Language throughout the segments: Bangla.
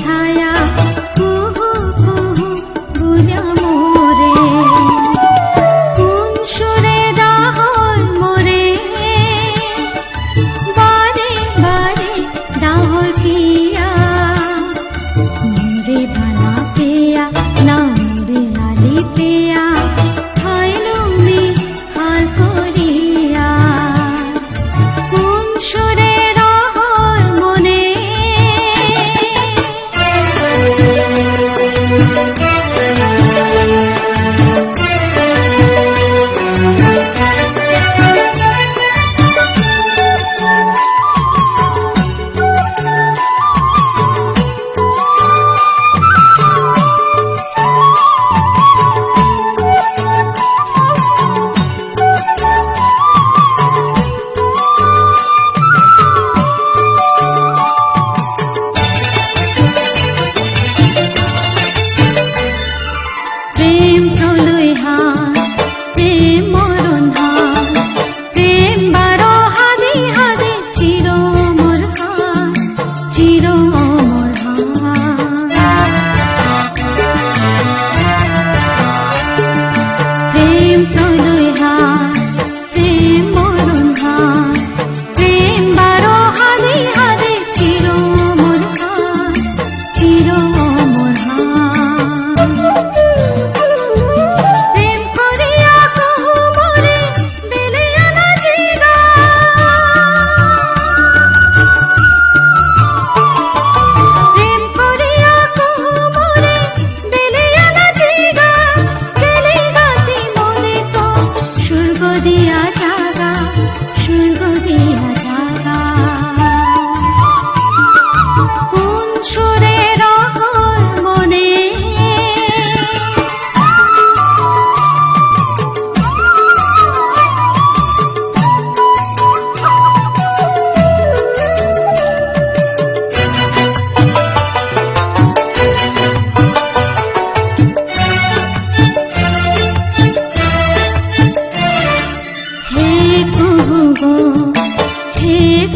ছায়া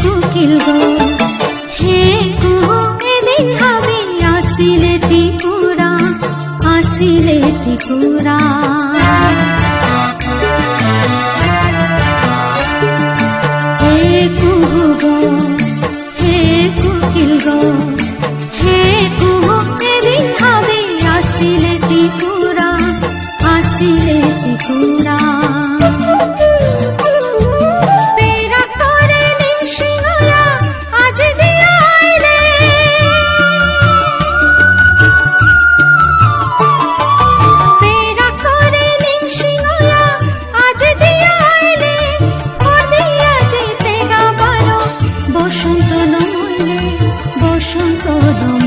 কোকিল গো। হে কুহু, এদিন আমি আসিলে ত্রিপুরা আসিলে ত্রিপুরা। হে কুহু গো, হে কোকিল গো। হে কুহু, এদিন আমি আসিলে ত্রিপুরা আসিলে ত্রিপুরা। 想做到。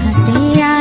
হাতে